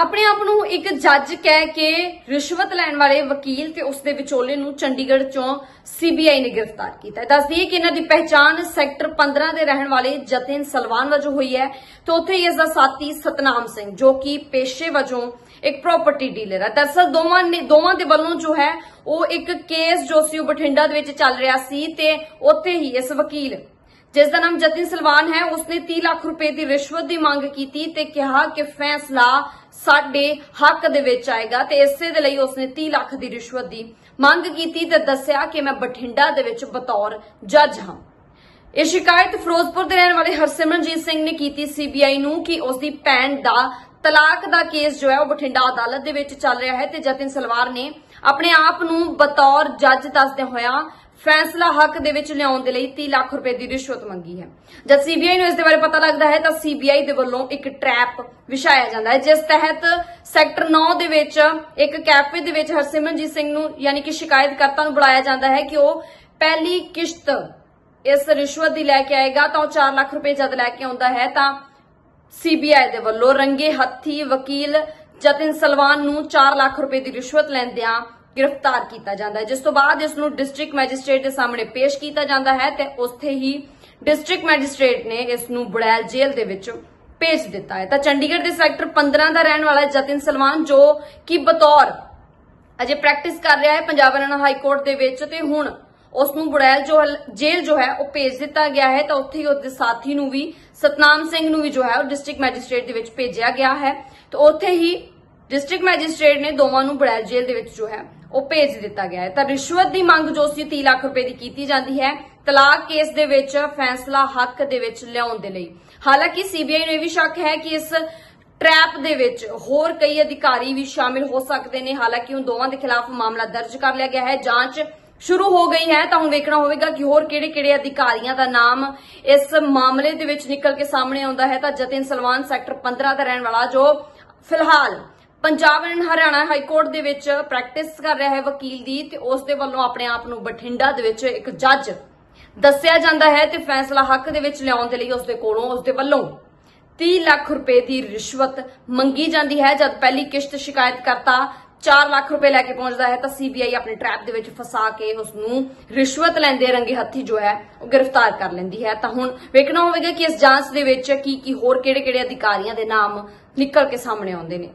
ਆਪਣੇ ਆਪ ਨੂੰ ਇੱਕ ਜੱਜ ਕਹਿ ਕੇ ਰਿਸ਼ਵਤ ਲੈਣ ਵਾਲੇ ਵਕੀਲ ਤੇ ਉਸ ਦੇ ਵਿਚੋਲੇ ਨੂੰ ਚੰਡੀਗੜ੍ਹ ਚੋਂ ਸੀਬੀਆਈ ਨੇ ਗ੍ਰਿਫਤਾਰ ਕੀਤਾ ਦੱਸਦੀ ਕਿ ਇਹਨਾਂ ਦੀ ਪਹਿਚਾਣ ਸੈਕਟਰ 15 ਦੇ ਰਹਿਣ ਵਾਲੇ ਜਤਿਨ ਸਲਵਾਨ ਵਜੋਂ ਹੋਈ ਹੈ ਤੇ ਉੱਥੇ ਹੀ ਇਸ ਦਾ ਸਾਥੀ ਸਤਨਾਮ ਸਿੰਘ, ਜੋ ਕਿ ਪੇਸ਼ੇ ਵਜੋਂ ਇੱਕ ਪ੍ਰਾਪਰਟੀ ਡੀਲਰ ਹੈ। ਦਰਅਸਲ ਦੋਵਾਂ ਨੇ ਦੋਵਾਂ ਦੇ ਵੱਲੋਂ ਜੋ ਹੈ, ਉਹ ਇੱਕ ਕੇਸ ਜੋ ਸੀ, ਉਹ ਬਠਿੰਡਾ ਦੇ ਵਿੱਚ ਚੱਲ ਰਿਹਾ ਸੀ ਤੇ ਉੱਥੇ ਹੀ ਇਸ ਵਕੀਲ ਜਿਸ ਦਾ ਨਾਮ ਜਤਿਨ ਸਲਵਾਨ ਹੈ, ਉਸਨੇ 30 ਲੱਖ ਰੁਪਏ ਦੀ ਰਿਸ਼ਵਤ ਦੀ ਮੰਗ ਕੀਤੀ ਤੇ ਕਿਹਾ ਕਿ ਫੈਸਲਾ ਸਾਡੇ ਹੱਕ ਦੇ ਵਿੱਚ ਆਏਗਾ ਤੇ ਇਸੇ ਦੇ ਲਈ ਉਸਨੇ 30 ਲੱਖ ਦੀ ਰਿਸ਼ਵਤ ਦੀ ਮੰਗ ਕੀਤੀ ਤੇ ਦੱਸਿਆ ਕਿ ਮੈਂ ਬਠਿੰਡਾ ਦੇ ਵਿੱਚ ਬਤੌਰ ਜੱਜ ਹਾਂ। ਇਹ ਸ਼ਿਕਾਇਤ ਫਿਰੋਜ਼ਪੁਰ ਦੇ ਰਹਿਣ ਵਾਲੇ ਹਰਸਿਮਰਨਜੀਤ ਸਿੰਘ ਨੇ ਕੀਤੀ ਸੀਬੀਆਈ ਨੂੰ ਕਿ ਉਸ ਦੀ ਭੈਣ ਦਾ ਤਲਾਕ ਦਾ ਕੇਸ ਜੋ ਹੈ ਉਹ ਬਠਿੰਡਾ ਅਦਾਲਤ ਦੇ ਵਿੱਚ ਚੱਲ ਰਿਹਾ ਹੈ ਤੇ ਜਤਿਨ ਸਲਵਾਰ ਨੇ ਆਪਣੇ ਆਪ ਨੂੰ ਬਤੌਰ ਜੱਜ ਦੱਸਦੇ ਹੋਇਆ ਫੈਸਲਾ ਹੱਕ ਦੇ ਵਿੱਚ ਲਿਆਉਣ ਦੇ ਲਈ 30 ਲੱਖ ਰੁਪਏ ਦੀ ਰਿਸ਼ਵਤ ਮੰਗੀ ਹੈ। ਜਦ ਸੀਬੀਆਈ ਨੂੰ ਇਸ ਦੇ ਬਾਰੇ ਪਤਾ ਲੱਗਦਾ ਹੈ ਤਾਂ ਸੀਬੀਆਈ ਦੇ ਵੱਲੋਂ ਇੱਕ ਟ੍ਰੈਪ ਵਿਛਾਇਆ ਜਾਂਦਾ ਹੈ, ਜਿਸ ਤਹਿਤ ਸੈਕਟਰ 9 ਦੇ ਵਿੱਚ ਇੱਕ ਕੈਫੇ ਦੇ ਵਿੱਚ ਹਰਸਿਮਰਨਜੀਤ ਸਿੰਘ ਨੂੰ ਯਾਨੀ ਕਿ ਸ਼ਿਕਾਇਤਕਰਤਾ ਨੂੰ ਬੁਲਾਇਆ ਜਾਂਦਾ ਹੈ ਕਿ ਉਹ ਪਹਿਲੀ ਕਿਸ਼ਤ ਇਸ ਰਿਸ਼ਵਤ ਦੀ ਲੈ ਕੇ ਆਏਗਾ ਤਾਂ ਉਹ 4 ਲੱਖ ਰੁਪਏ ਜਦ ਲੈ ਕੇ ਆਉਂਦਾ ਹੈ ਤਾਂ ਸੀਬੀਆਈ ਦੇ ਵੱਲੋਂ ਰੰਗੇ ਹੱਥੀ ਵਕੀਲ ਜਤਿਨ ਸਲਵਾਨ ਨੂੰ 4 ਲੱਖ ਰੁਪਏ ਦੀ ਰਿਸ਼ਵਤ ਲੈਂਦਿਆਂ ਗ੍ਰਿਫਤਾਰ ਕੀਤਾ ਜਾਂਦਾ ਹੈ। ਜਿਸ ਤੋਂ ਬਾਅਦ ਇਸ ਨੂੰ ਡਿਸਟ੍ਰਿਕਟ ਮੈਜਿਸਟ੍ਰੇਟ ਦੇ ਸਾਹਮਣੇ ਪੇਸ਼ ਕੀਤਾ ਜਾਂਦਾ ਹੈ ਤੇ ਉੱਥੇ ਹੀ ਡਿਸਟ੍ਰਿਕਟ ਮੈਜਿਸਟ੍ਰੇਟ ਨੇ ਇਸ ਨੂੰ ਬੁੜੈਲ ਜੇਲ੍ਹ ਦੇ ਵਿੱਚ ਭੇਜ ਦਿੱਤਾ ਹੈ। ਤਾਂ ਚੰਡੀਗੜ੍ਹ ਦੇ ਸੈਕਟਰ 15 ਦਾ ਰਹਿਣ ਵਾਲਾ ਜਤਿਨ ਸਲਵਾਨ ਜੋ ਕਿ ਬਤੌਰ ਅਜੇ ਪ੍ਰੈਕਟਿਸ ਕਰ ਰਿਹਾ ਹੈ, ਪੰਜਾਬ ਹਰਿਆਣਾ ਹਾਈ ਕੋਰਟ ਦੇ ਵਿੱਚ ਤੇ ਹੁਣ ਉਸ ਨੂੰ ਬੁੜੈਲ ਜੋ ਜੇਲ੍ਹ ਜੋ ਹੈ, ਉਹ ਭੇਜ ਦਿੱਤਾ ਗਿਆ ਹੈ। ਤਾਂ ਉੱਥੇ ਹੀ ਉਹਦੇ ਸਾਥੀ ਨੂੰ ਵੀ, ਸਤਨਾਮ ਸਿੰਘ ਨੂੰ ਵੀ ਜੋ ਹੈ, ਉਹ ਡਿਸਟ੍ਰਿਕਟ ਮੈਜਿਸਟ੍ਰੇਟ ਦੇ ਵਿੱਚ ਭੇਜਿਆ ਗਿਆ ਹੈ। ਤੇ ਉੱਥੇ ਹੀ ਡਿਸਟ੍ਰਿਕਟ ਮੈਜਿਸਟ੍ਰੇਟ ਨੇ ਦੋਵਾਂ ਨੂੰ ਬੁੜੈਲ ਜੇਲ੍ਹ ਦੇ ਵਿੱਚ ਜੋ ਹੈ, ਉਹ ਭੇਜ ਦਿੱਤਾ ਗਿਆ ਹੈ। ਤਾਂ ਰਿਸ਼ਵਤ ਦੀ ਮੰਗ ਜੋ ਸੀ 30 ਲੱਖ ਰੁਪਏ ਦੀ ਕੀਤੀ ਜਾਂਦੀ ਹੈ। ਤਲਾਕ ਕੇਸ ਦੇ ਵਿੱਚ ਫੈਸਲਾ ਹੱਕ ਦੇ ਵਿੱਚ ਲਿਆਉਣ ਦੇ ਲਈ। ਹਾਲਾਂਕਿ ਸੀਬੀਆਈ ਨੂੰ ਇਹ ਵੀ ਸ਼ੱਕ ਹੈ ਕਿ ਇਸ ਟ੍ਰੈਪ ਦੇ ਵਿੱਚ ਹੋਰ ਕਈ ਅਧਿਕਾਰੀ ਵੀ ਸ਼ਾਮਿਲ ਹੋ ਸਕਦੇ ਨੇ। ਹਾਲਾਂਕਿ ਹੁਣ ਦੋਵਾਂ ਦੇ ਖਿਲਾਫ ਮਾਮਲਾ ਦਰਜ ਕਰ ਲਿਆ ਗਿਆ ਹੈ। ਜਾਂਚ ਸ਼ੁਰੂ ਹੋ ਗਈ ਹੈ, ਤਾਂ ਹੁਣ ਵੇਖਣਾ ਹੋਵੇਗਾ ਕਿ ਹੋਰ ਕਿਹੜੇ-ਕਿਹੜੇ ਅਧਿਕਾਰੀਆਂ ਦਾ ਨਾਮ ਇਸ ਮਾਮਲੇ ਦੇ ਵਿੱਚ ਨਿਕਲ ਕੇ ਸਾਹਮਣੇ ਆਉਂਦਾ ਹੈ। ਤਾਂ ਜਤਿਨ ਸਲਮਾਨ ਸੈਕਟਰ 15 ਦਾ ਰਹਿਣ ਵਾਲਾ, ਜੋ ਫਿਲਹਾਲ Punjab and Haryana high court ਦੇ ਵਿੱਚ ਪ੍ਰੈਕਟਿਸ ਕਰ ਰਿਹਾ ਹੈ ਵਕੀਲ ਦੀ, ਤੇ ਉਸ ਦੇ ਵੱਲੋਂ ਆਪਣੇ ਆਪ ਨੂੰ ਬਠਿੰਡਾ ਦੇ ਵਿੱਚ ਇੱਕ ਜੱਜ ਦੱਸਿਆ ਜਾਂਦਾ ਹੈ ਤੇ ਫੈਸਲਾ ਹੱਕ ਦੇ ਵਿੱਚ ਲਿਆਉਣ ਦੇ ਲਈ ਉਸ ਦੇ ਕੋਲੋਂ ਉਸ ਦੇ ਵੱਲੋਂ 30 ਲੱਖ ਰੁਪਏ ਦੀ ਰਿਸ਼ਵਤ ਮੰਗੀ ਜਾਂਦੀ ਹੈ। ਜਦ ਪਹਿਲੀ ਕਿਸ਼ਤ ਸ਼ਿਕਾਇਤ ਕਰਤਾ 4 ਲੱਖ ਰੁਪਏ ਲੈ ਕੇ ਪਹੁੰਚਦਾ ਹੈ ਤਾਂ ਸੀਬੀਆਈ ਆਪਣੇ ਟ੍ਰੈਪ ਦੇ ਵਿੱਚ ਫਸਾ ਕੇ ਉਸ ਨੂੰ ਰਿਸ਼ਵਤ ਲੈਂਦੇ ਰੰਗੇ ਹੱਥੀ ਜੋ ਹੈ, ਉਹ ਗ੍ਰਿਫਤਾਰ ਕਰ ਲੈਂਦੀ ਹੈ। ਤਾਂ ਹੁਣ ਵੇਖਣਾ ਹੋਵੇਗਾ ਕਿ ਇਸ ਜਾਂਚ ਦੇ ਵਿੱਚ ਕੀ ਕੀ ਹੋਰ ਕਿਹੜੇ-ਕਿਹੜੇ ਅਧਿਕਾਰੀਆਂ ਦੇ ਨਾਮ ਨਿਕਲ ਕੇ ਸਾਹਮਣੇ ਆਉਂਦੇ ਨੇ।